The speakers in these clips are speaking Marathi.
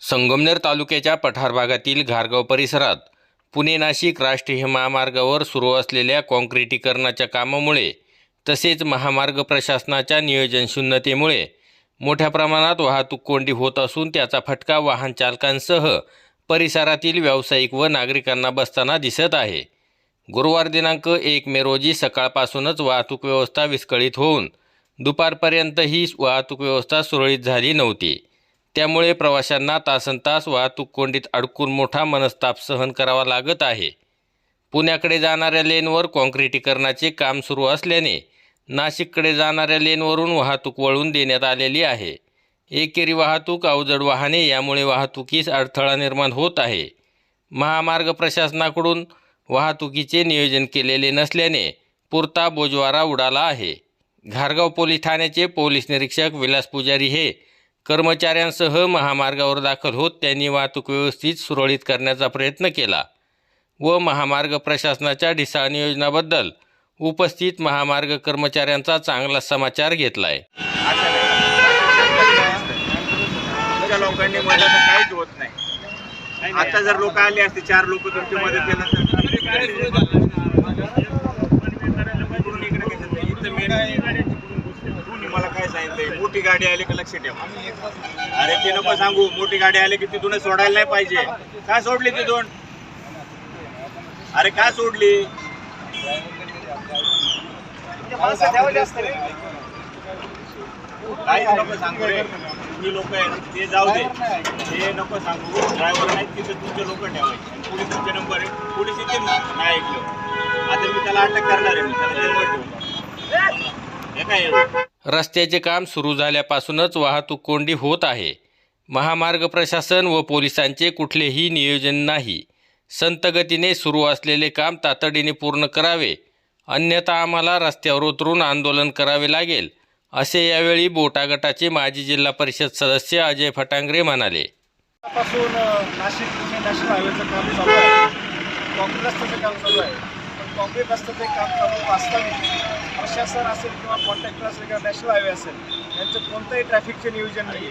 संगमनेर तालुक्याच्या पठार भागातील घारगाव परिसरात पुणे नाशिक राष्ट्रीय महामार्गावर सुरू असलेल्या काँक्रिटीकरणाच्या कामामुळे तसेच महामार्ग प्रशासनाच्या नियोजन शून्यतेमुळे मोठ्या प्रमाणात वाहतूक कोंडी होत असून त्याचा फटका वाहन चालकांसह परिसरातील व्यावसायिक व नागरिकांना बसताना दिसत आहे. गुरुवार दिनांक एक मे रोजी सकाळपासूनच वाहतूक व्यवस्था विस्कळीत होऊन दुपारपर्यंत ही वाहतूक व्यवस्था सुरळीत झाली नव्हती. त्यामुळे प्रवाशांना तासनतास वाहतूक कोंडीत अडकून मोठा मनस्ताप सहन करावा लागत आहे. पुण्याकडे जाणाऱ्या लेनवर काँक्रिटीकरणाचे काम सुरू असल्याने नाशिककडे जाणाऱ्या लेनवरून वाहतूक वळून देण्यात आलेली आहे. एकेरी वाहतूक अवजड वाहने यामुळे वाहतुकीस अडथळा निर्माण होत आहे. महामार्ग प्रशासनाकडून वाहतुकीचे नियोजन केलेले नसल्याने पुरता बोजवारा उडाला आहे. घारगाव पोलीस ठाण्याचे पोलीस निरीक्षक विलास पुजारी हे कर्मचाऱ्यांसह महामार्गावर दाखल होत त्यांनी वाहतूक व्यवस्थित सुरळीत करण्याचा प्रयत्न केला व महामार्ग प्रशासनाच्या ढिसाळ नियोजनाबद्दल उपस्थित महामार्ग कर्मचाऱ्यांचा चांगला समाचार घेतलाय. तुमच्या लोकांनी मदत काहीच होत नाही. आता जर लोक आले असते चार लोक तुमची मदत केलं तर इकडून मला काय सांगितलंय? मोठी गाडी आली का लक्ष ठेवा. अरे ते नको सांगू. मोठी गाडी आली की तिथूनच सोडायला नाही पाहिजे. काय सोडली तिथून? अरे का सोडली? काहीच नको सांगू रे. ही लोक आहेत ते जाऊ दे. ते नको सांगू. ड्रायव्हर नाही तिथे तुमचे लोक ठेवायचे. आणि पोलीस तुमचे नंबर आहे पोलीस येतील ना नाही ऐकलं. आता मी त्याला अटक करणार आहे. मी त्याला जेलवर ठेवू हे काय रस्त्याचे काम सुरू झाल्यापासूनच वाहतूक कोंडी होत आहे. महामार्ग प्रशासन व पोलिसांचे कुठलेही नियोजन नाही. संतगतीने सुरू असलेले काम तातडीने पूर्ण करावे. अन्यथा आम्हाला रस्त्यावर उतरून आंदोलन करावे लागेल असे यावेळी बोटा गटाचे माजी जिल्हा परिषद सदस्य अजय फटांगरे म्हणाले. पासून नाशिक पुणे नॅशनल हायवेचं काम चालू आहे. काँक्रीट रस्त्याचं काम चालू आहे. पण काँक्रीट रस्त्याचं काम चालू असताना प्रशासन असेल किंवा कॉन्ट्रॅक्टर असेल किंवा नॅशनल हायवे असेल यांचं कोणतंही ट्रॅफिकचे नियोजन नाही.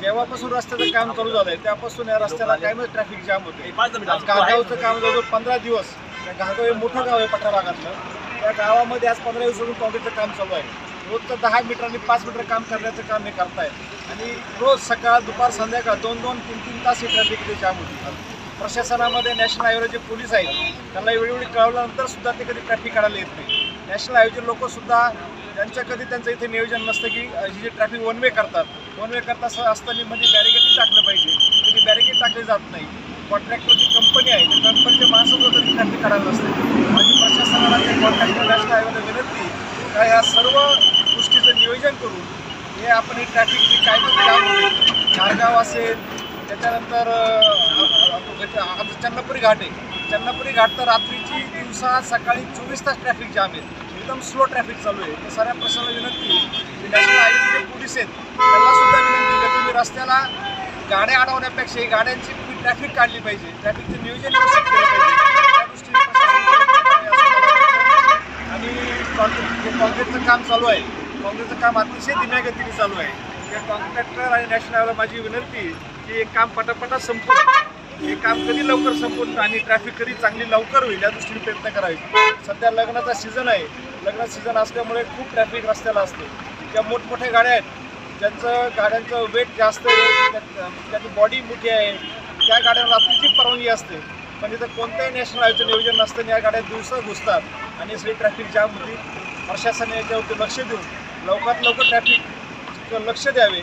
जेव्हापासून रस्त्याचं काम चालू झालं आहे त्यापासून या रस्त्याला कायमच ट्रॅफिक जाम होते गारगावचं काम जवळजवळ पंधरा दिवस गारगाव हे मोठं गाव आहे पठा भागातलं त्या गावामध्ये आज पंधरा दिवसातून कॉन्क्रीटचं काम चालू आहे. रोजचं दहा मीटरनी पाच मीटर काम करण्याचं काम हे करतायत. आणि रोज सकाळ दुपार संध्याकाळ दोन दोन तीन तीन तास ही ट्रॅफिक इथे जाम होती. प्रशासनामध्ये नॅशनल हायवेचे जे पोलीस आहेत. त्यांना वेळोवेळी कळवल्यानंतर सुद्धा ते कधी ट्रॅफिक काढायला येत नाही. नॅशनल आयोजन लोक सुद्धा त्यांच्या कधी त्यांचं इथे नियोजन नसतं की ही जे ट्रॅफिक वन वे करतात वन वे करता असताना मध्ये बॅरिकेड टाकलं पाहिजे कधी बॅरिकेड टाकले जात नाही कॉन्ट्रॅक्टर जी कंपनी आहे त्या कंपनीचे माणसाचं तरी ट्रॅफिक काढायला नसते माझी प्रशासनाला ते कॉन्ट्रॅक्टर नॅशनल आयोगाला विनंती का ह्या सर्व गोष्टीचं नियोजन करून हे आपण ही ट्रॅफिकची काय काम असेल त्याच्यानंतर आमचं चन्नापुरी घाट आहे चन्नापुरी घाट तर रात्रीची दिवसात सकाळी चोवीस तास ट्रॅफिक जाम आहे एकदम स्लो ट्रॅफिक चालू आहे. तर साऱ्या प्रश्नाला विनंती की नॅशनल हायवे पोलीस आहेत त्यांना सुद्धा विनंती की तुम्ही रस्त्याला गाड्या अडवण्यापेक्षा ही गाड्यांची तुम्ही ट्रॅफिक काढली पाहिजे. ट्रॅफिकचं नियोजन केलं पाहिजे. त्या दृष्टीने आणि कॉन्क्रीट जे कॉन्क्रीटचं काम चालू आहे कॉन्क्रीटचं काम अतिशय धीम्या गतीने चालू आहे. त्या कॉन्ट्रॅक्टर आणि नॅशनल हायवेला माझी विनंती की एक काम पटापटा संपून हे काम कधी लवकर संपून आणि ट्रॅफिक कधी चांगली लवकर होईल या दृष्टीने प्रयत्न करावे. सध्या लग्नाचा सीझन आहे. लग्न सीझन असल्यामुळे खूप ट्रॅफिक रस्त्याला असते. ज्या मोठमोठ्या गाड्या आहेत ज्यांचं गाड्यांचं वेट जास्त आहे बॉडी मोठी आहे त्या गाड्यांना रात्रीची परवानगी असते. पण इथं कोणत्याही नॅशनल हायवेचं नियोजन नसतं आणि या गाड्या दिवसा घुसतात आणि सगळी ट्रॅफिक जाम होती. प्रशासनाने याच्यावरती लक्ष देऊन लवकरात लवकर ट्रॅफिक लक्ष द्यावे.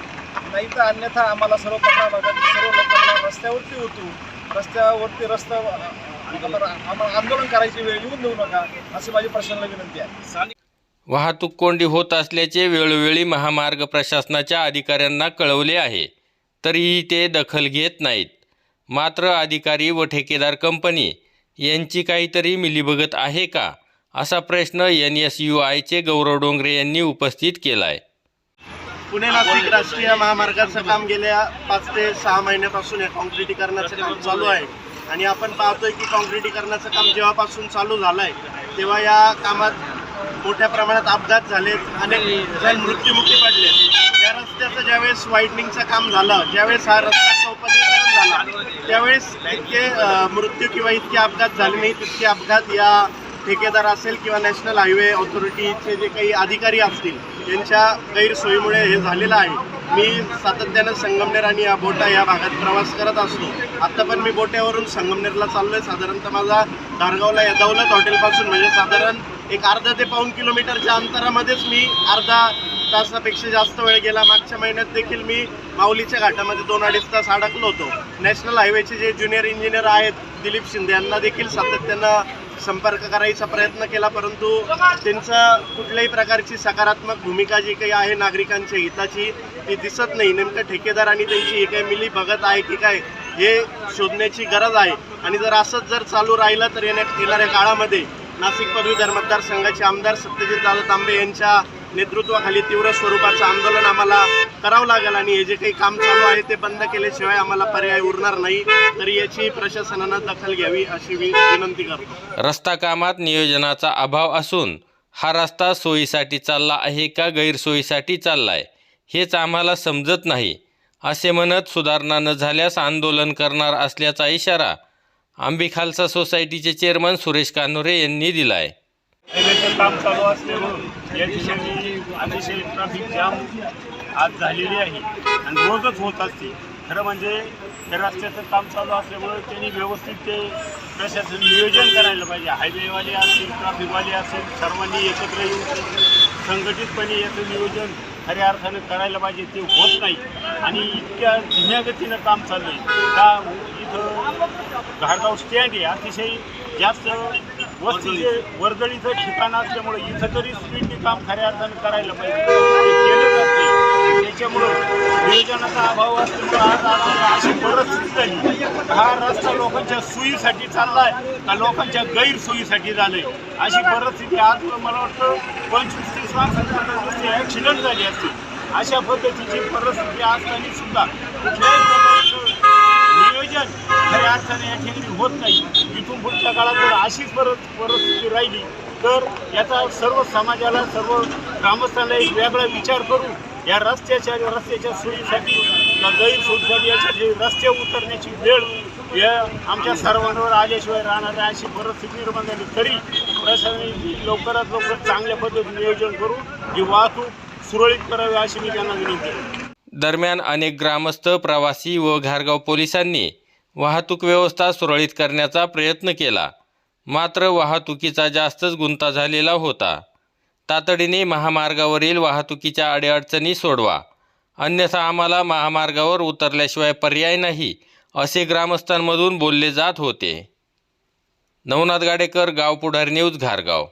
नाही तर अन्यथा आम्हाला सर्व पठा भागातील सर्व लोकांना रस्त्यावरती होतो रस्त्यावरती रस्ता आम्हाला आंदोलन करायची वेळ येऊन देऊ नका अशी माझी प्रशासनाला विनंती आहे. वाहतूक कोंडी होत असल्याचे वेळोवेळी महामार्ग प्रशासनाच्या अधिकाऱ्यांना कळवले आहे. तरीही ते दखल घेत नाहीत. मात्र अधिकारी व ठेकेदार कंपनी यांची काहीतरी मिलीभगत आहे का? असा प्रश्न एन एस यू आयचे गौरव डोंगरे यांनी उपस्थित केला आहे पुणे नाशिक राष्ट्रीय महामार्गाचं काम गेल्या पाच ते सहा महिन्यापासून हे कॉन्क्रिटीकरणाचं काम चालू आहे. आणि आपण पाहतोय की कॉन्क्रिटीकरणाचं काम जेव्हापासून चालू झालं आहे तेव्हा या कामात मोठ्या प्रमाणात अपघात झालेत अनेक जण मृत्युमुखी पडले या रस्त्याचं ज्यावेळेस वाईडनिंगचं काम झालं ज्यावेळेस हा रस्ता चौपदरीकरण झाला त्यावेळेस इतके मृत्यू किंवा इतके अपघात झाले नाही तितके अपघात या ठेकेदार असेल किंवा नॅशनल हायवे ऑथॉरिटीचे जे काही अधिकारी असतील यांच्या गैरसोयीमुळे हे झालेलं आहे. मी सातत्यानं संगमनेर आणि या बोटा या भागात प्रवास करत असतो. आत्ता पण मी बोट्यावरून संगमनेरला चाललोय. साधारणतः माझा धारगावला या दौलत हॉटेलपासून म्हणजे साधारण एक अर्धा ते पाऊण किलोमीटरच्या अंतरामध्येच मी अर्धा तासापेक्षा जास्त वेळ गेला. मागच्या महिन्यात देखील मी माऊलीच्या घाटामध्ये दोन अडीच तास अडकलो होतो. नॅशनल हायवेचे जे ज्युनियर इंजिनियर आहेत दिलीप शिंदे यांना देखील सातत्यानं संपर्क करायचा प्रयत्न केला परंतु त्यांचं कुठल्याही प्रकारची सकारात्मक भूमिका जी काही आहे नागरिकांच्या हिताची ती दिसत नाही. नेमकं ठेकेदार आणि त्यांची ही काही मिली भगत आहे की काय हे शोधण्याची गरज आहे. आणि जर असंच जर चालू राहिलं तर येण्या येणाऱ्या काळामध्ये नाशिक पदवीधर मतदारसंघाचे आमदार सत्यजित दादा तांबे यांच्या नेतृत्वाखाली तीव्र स्वरूपाचं आंदोलन आम्हाला करावं लागेल आणि हे जे काही काम चालू आहे ते बंद केल्याशिवाय आम्हाला पर्याय उरणार नाही. तर याची प्रशासनानं दखल घ्यावी अशी विनंती करतो. रस्ता कामात नियोजनाचा अभाव असून हा रस्ता सोयीसाठी चालला आहे का गैरसोयीसाठी चाललाय हेच आम्हाला समजत नाही असे म्हणत सुधारणा न झाल्यास आंदोलन करणार असल्याचा इशारा आंबी खालसा सोसायटीचे चेअरमन सुरेश कानोरे यांनी दिलाय. काम चालू असल्यामुळं या दिशेने अतिशय ट्रॅफिक जाम आज झालेली आहे. आणि रोजच होत असते. खरं म्हणजे त्या रस्त्याचं काम चालू असल्यामुळं त्यांनी व्यवस्थित ते प्रशासन नियोजन करायला पाहिजे. हायवेवाले असतील ट्रॅफिकवाले असतील सर्वांनी एकत्र येऊन संघटितपणे याचं नियोजन खऱ्या अर्थानं करायला पाहिजे ते होत नाही. आणि इतक्या धीम्या गतीनं काम चाललं आहे का इथं घाडगाव स्टँड आहे. अतिशय जास्त वस्तीचे वर्दळीचं ठिकाण असल्यामुळे इथं तरी स्पीडने काम खऱ्या अर्थानं करायला पाहिजे. याच्यामुळं त्याच्यामुळं नियोजनाचा अभाव असल्यामुळं आज आम्हाला अशी परिस्थिती झाली. हा रस्ता लोकांच्या सोयीसाठी चाललाय का लोकांच्या गैरसोयीसाठी झालंय? अशी परिस्थिती आज मला वाटतं पंचवीस तीस माणसांच्या ॲक्सिडेंट झाली असते. अशा पद्धतीची परिस्थिती असताना सुद्धा कुठल्याही प्रकारचं नियोजन खऱ्या अर्थाने या ठिकाणी होत नाही. इथून पुढच्या काळात जर अशीच परत परिस्थिती राहिली तर याचा सर्व समाजाला सर्व ग्रामस्थांना एक वेगळा विचार करू या रस्त्याच्या रस्त्याच्या सोयीसाठी या गैरसोयीसाठी याच्या जे रस्ते उतरण्याची वेळ या आमच्या सर्वांवर आल्याशिवाय राहणार आहे अशी परिस्थिती निर्माण झाली. तरी प्रशासनाने लवकरात लवकर चांगल्या पद्धतीने नियोजन करून ही वाहतूक सुरळीत करावी अशी मी त्यांना विनंती दरम्यान अनेक ग्रामस्थ प्रवासी व घारगाव पोलिसांनी वाहतूक व्यवस्था सुरळीत करण्याचा प्रयत्न केला. मात्र वाहतुकीचा जास्तच गुंता झालेला होता. तातडीने महामार्गावरील वाहतुकीच्या अडीअडचणी सोडवा. अन्यथा आम्हाला महामार्गावर उतरल्याशिवाय पर्याय नाही असे ग्रामस्थांमधून बोलले जात होते. नवनाथ गाडेकर गाव पुढारी न्यूज घारगाव.